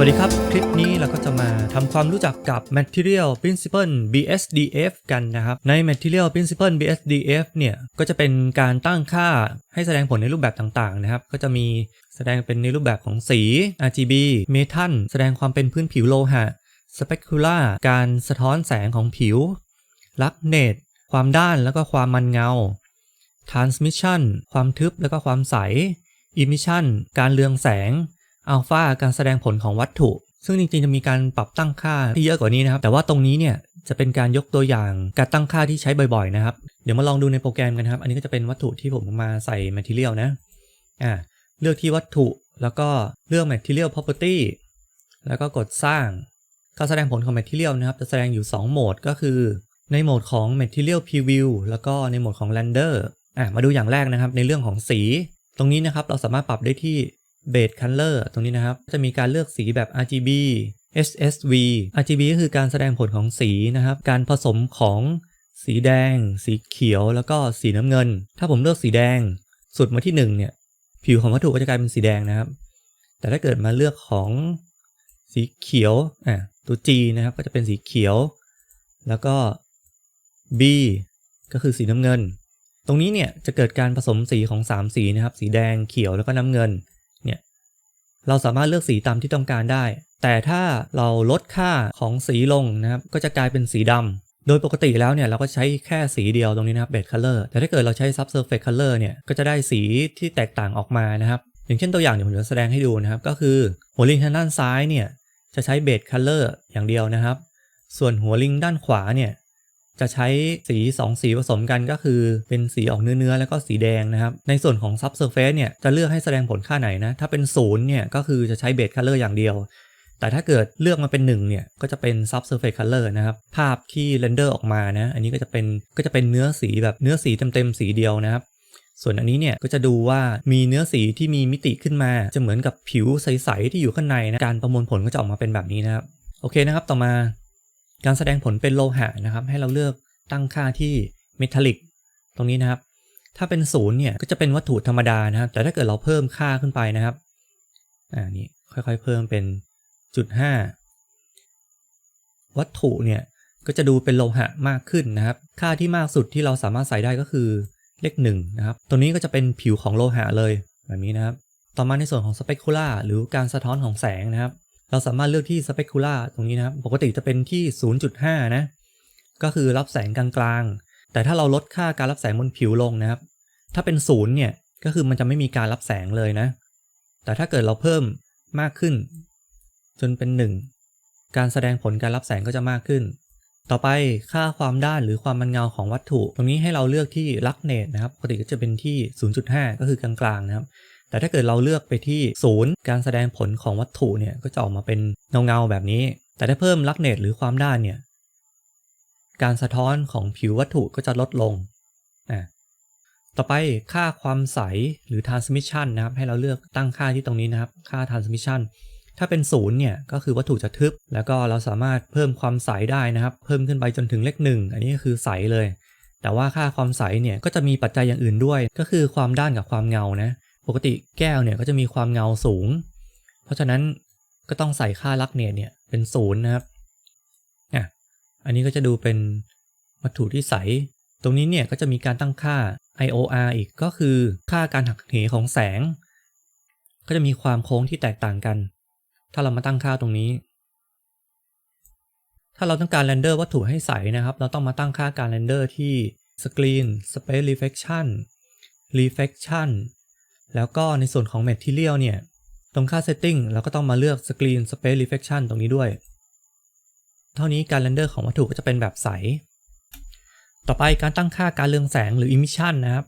วัสดีครับ คลิปนี้เราก็จะมาทำความรู้จักกับ Material Principle BSDF กันนะครับ ใน Material Principle BSDF เนี่ย ก็จะเป็นการตั้งค่าให้แสดงผลในรูปแบบต่างๆนะครับ ก็จะมีแสดงเป็นในรูปแบบของสี RGB Metal แสดงความเป็นพื้นผิวโลหะ Specular การสะท้อนแสงของผิว ลักเนตความด้านแล้วก็ความมันเงา Transmission ความทึบแล้วก็ความใส Emission การเรืองแสง อัลฟาการแสดงผลของวัตถุ ซึ่งจริงๆจะมีการปรับตั้งค่าที่เยอะกว่านี้นะครับ แต่ว่าตรงนี้เนี่ยจะเป็นการยกตัวอย่างการตั้งค่าที่ใช้บ่อยๆนะครับ เดี๋ยวมาลองดูในโปรแกรมกันครับ อันนี้ก็จะเป็นวัตถุที่ผมมาใส่ Material นะ อ่า เลือกที่วัตถุ แล้วก็เลือก Material Property แล้วก็กดสร้าง การแสดงผลของ Material นะครับ จะแสดงอยู่ 2 โหมด ก็คือ ในโหมดของ Material Preview แล้วก็ในโหมดของ Render อะมาดูอย่างแรกนะครับ ในเรื่องของสี ตรงนี้นะครับเราสามารถปรับได้ที่ Base Color ตรงนี้นะครับ จะมีการเลือกสีแบบ RGB SSV RGB ก็คือการแสดงผลของสีนะครับ การผสมของสีแดง สีเขียว แล้วก็สีน้ำเงิน ถ้าผมเลือกสีแดง สุดมาที่1เนี่ย ผิวของวัตถุก็จะกลายเป็นสีแดงนะครับ แต่ถ้าเกิดมาเลือกของสีเขียว อะ ตัว G นะครับ ก็จะเป็นสีเขียว แล้วก็ B ก็คือสีน้ำเงิน ตรงนี้เนี่ยจะเกิดการผสมสีของ 3 สีนะครับ สีแดง เขียว แล้วก็น้ำเงิน เราสามารถเลือกสีตามที่ต้องการได้ แต่ถ้าเราลดค่าของสีลงนะครับ ก็จะกลายเป็นสีดำโดยปกติแล้วเนี่ยเราก็ใช้แค่สีเดียวตรงนี้นะครับ base color แต่ถ้าเกิดเราใช้ subsurface color เนี่ย ก็จะได้สีที่แตกต่างออกมานะครับ อย่างเช่นตัวอย่างเดี๋ยวผมจะแสดงให้ดูนะครับ ก็คือหัวลิงทางด้านซ้ายเนี่ยจะใช้ base color อย่างเดียวนะครับ ส่วนหัวลิงด้านขวาเนี่ย จะใช้สี 2 สีผสมกันก็คือ เป็นสีออกเนื้อเนื้อแล้วก็สีแดงนะครับ ในส่วนของ subsurface เนี่ยจะเลือกให้แสดงผลค่าไหนนะ ถ้าเป็น0เนี่ยก็คือจะใช้ base color อย่างเดียว แต่ถ้าเกิดเลือกมาเป็น1เนี่ยก็จะเป็น subsurface color นะครับ ภาพที่ render ออกมานะ อันนี้ก็จะเป็นก็จะเป็นเนื้อสีแบบเนื้อสีเต็มๆสีเดียวนะครับส่วนอันนี้เนี่ยก็จะดูว่ามีเนื้อสีที่มีมิติขึ้นมา จะเหมือนกับผิวใส ๆ ที่อยู่ข้างในนะ การประมวลผลก็จะออกมาเป็นแบบนี้นะครับ โอเคนะครับ ต่อมา การแสดงผลเป็นโลหะนะครับ ให้เราเลือกตั้งค่าที่เมทัลลิกตรงนี้นะครับ ถ้าเป็นศูนย์เนี่ยก็จะเป็นวัตถุธรรมดานะครับ แต่ถ้าเกิดเราเพิ่มค่าขึ้นไปนะครับอ่านี่ค่อยๆเพิ่มเป็นจุดห้าวัตถุเนี่ยก็จะดูเป็นโลหะมากขึ้นนะครับ ค่าที่มากสุดที่เราสามารถใส่ได้ก็คือเลขหนึ่งนะครับ ตัวนี้ก็จะเป็นผิวของโลหะเลยแบบนี้นะครับ ต่อมาในส่วนของสเปกุล่าหรือการสะท้อนของแสงนะครับ เราสามารถเลือกที่สเปกุล่าตรงนี้นะครับ ปกติจะเป็นที่ 0.5 นะ ก็คือรับแสงกลางๆ แต่ถ้าเราลดค่าการรับแสงบนผิวลงนะครับ ถ้าเป็นศูนย์เนี่ย ก็คือมันจะไม่มีการรับแสงเลยนะ แต่ถ้าเกิดเราเพิ่มมากขึ้น จนเป็น 1 การแสดงผลการรับแสงก็จะมากขึ้น ต่อไปค่าความด้านหรือความมันเงาของวัตถุ ตรงนี้ให้เราเลือกที่ลักเนตนะครับ ปกติก็จะเป็นที่ 0.5 ก็คือกลางๆนะครับ แต่ถ้าเกิดเราเลือกไปที่ศูนย์การแสดงผลของวัตถุเนี่ยก็จะออกมาเป็นเงาๆแบบนี้ แต่ถ้าเพิ่มลักเนตหรือความด้านเนี่ยการสะท้อนของผิววัตถุก็จะลดลงอะต่อไปค่าความใสหรือ transmission นะครับ ให้เราเลือกตั้งค่าที่ตรงนี้นะครับ ค่า transmission ถ้าเป็นศูนย์เนี่ยก็คือวัตถุจะทึบ แล้วก็เราสามารถเพิ่มความใสได้นะครับ เพิ่มขึ้นไปจนถึงเลขหนึ่งอันนี้ก็คือใสเลย แต่ว่าค่าความใสเนี่ยก็จะมีปัจจัยอย่างอื่นด้วย ก็คือความด้านกับความเงานะ ปกติแก้วเนี่ยก็จะมีความเงาสูง เพราะฉะนั้นก็ต้องใส่ค่าลักเนตเนี่ยเป็นศูนย์นะครับอะอันนี้ก็จะดูเป็นวัตถุที่ใส ตรงนี้เนี่ยก็จะมีการตั้งค่า IOR อีกก็คือค่าการหักเหของแสง ก็จะมีความโค้งที่แตกต่างกัน ถ้าเรามาตั้งค่าตรงนี้ ถ้าเราต้องการเรนเดอร์วัตถุให้ใสนะครับ เราต้องมาตั้งค่าการเรนเดอร์ที่ Screen Space Reflection Reflection แล้วก็ในส่วนของ Material เนี่ย ตรงค่า Setting เราก็ต้องมาเลือก Screen Space Reflection ตรงนี้ด้วย เท่านี้การเรนเดอร์ของวัตถุก็จะเป็นแบบใส ต่อไปการตั้งค่าการเรืองแสงหรือ emission นะครับ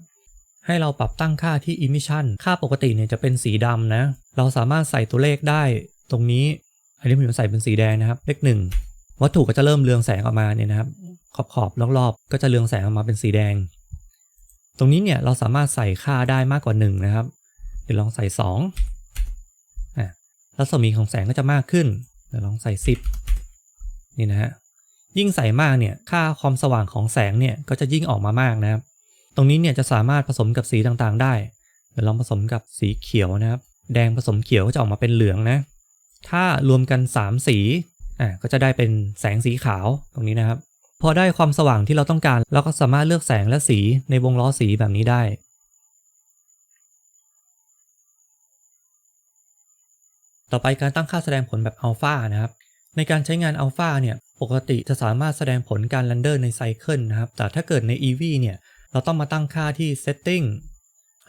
ให้เราปรับตั้งค่าที่ emission ค่าปกติเนี่ยจะเป็นสีดำนะ เราสามารถใส่ตัวเลขได้ตรงนี้ อันนี้ผมใส่เป็นสีแดงนะครับ เลขหนึ่งวัตถุก็จะเริ่มเรืองแสงออกมาเนี่ยนะครับ ขอบขอบรอบๆก็จะเรืองแสงออกมาเป็นสีแดง ตรงนี้เนี่ยเราสามารถใส่ค่าได้มากกว่า1นะครับ เดี๋ยวลองใส่2อะรัศมีของแสงก็จะมากขึ้น เดี๋ยวลองใส่ 10 นี่นะฮะ ยิ่งใส่มากเนี่ย ค่าความสว่างของแสงเนี่ยก็จะยิ่งออกมามากนะครับ ตรงนี้เนี่ยจะสามารถผสมกับสีต่างๆ ได้ เดี๋ยวลองผสมกับสีเขียวนะครับ แดงผสมเขียวก็จะออกมาเป็นเหลืองนะ ถ้ารวมกัน 3 สี อะก็จะได้เป็นแสงสีขาวตรงนี้นะครับ พอได้ความสว่างที่เราต้องการเราก็สามารถเลือกแสงและสีในวงล้อสีแบบนี้ได้ ต่อไปการตั้งค่าแสดงผลแบบอัลฟานะครับ ในการใช้งานอัลฟาเนี่ยปกติจะสามารถแสดงผลการเรนเดอร์ในไซเคิลนะครับ แต่ถ้าเกิดใน EV เนี่ยเราต้องมาตั้งค่าที่ Setting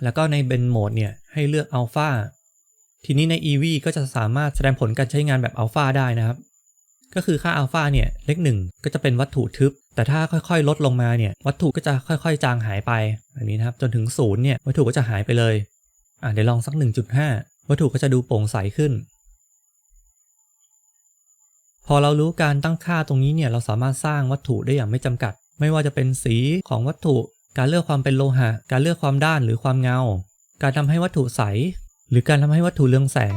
แล้วก็ใน Blend Mode เนี่ยให้เลือก Alpha ทีนี้ใน EV ก็จะสามารถแสดงผลการใช้งานแบบ Alpha ได้นะครับ ก็คือค่า Alpha เนี่ยเลขหนึ่งก็จะเป็นวัตถุทึบ แต่ถ้าค่อยๆ ลดลงมาเนี่ยวัตถุก็จะค่อยๆ จางหายไปแบบนี้นะครับจนถึงศูนย์เนี่ยวัตถุก็จะหายไปเลยอะเดี๋ยวลองสัก 1.5 วัตถุก็จะดูโปร่งใสขึ้น พอเรารู้การตั้งค่าตรงนี้เนี่ยเราสามารถสร้างวัตถุได้อย่างไม่จำกัด ไม่ว่าจะเป็นสีของวัตถุ การเลือกความเป็นโลหะ การเลือกความด้านหรือความเงา การทำให้วัตถุใส หรือการทำให้วัตถุเรืองแสง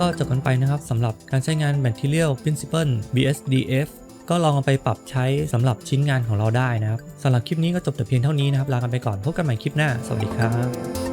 ก็จบกันไปนะครับสำหรับการใช้งาน Material Principle BSDF ก็ลองเอาไปปรับใช้สำหรับชิ้นงานของเราได้นะครับสำหรับคลิปนี้ก็จบแต่เพียงเท่านี้นะครับลากันไปก่อนพบกันใหม่คลิปหน้า สวัสดีครับ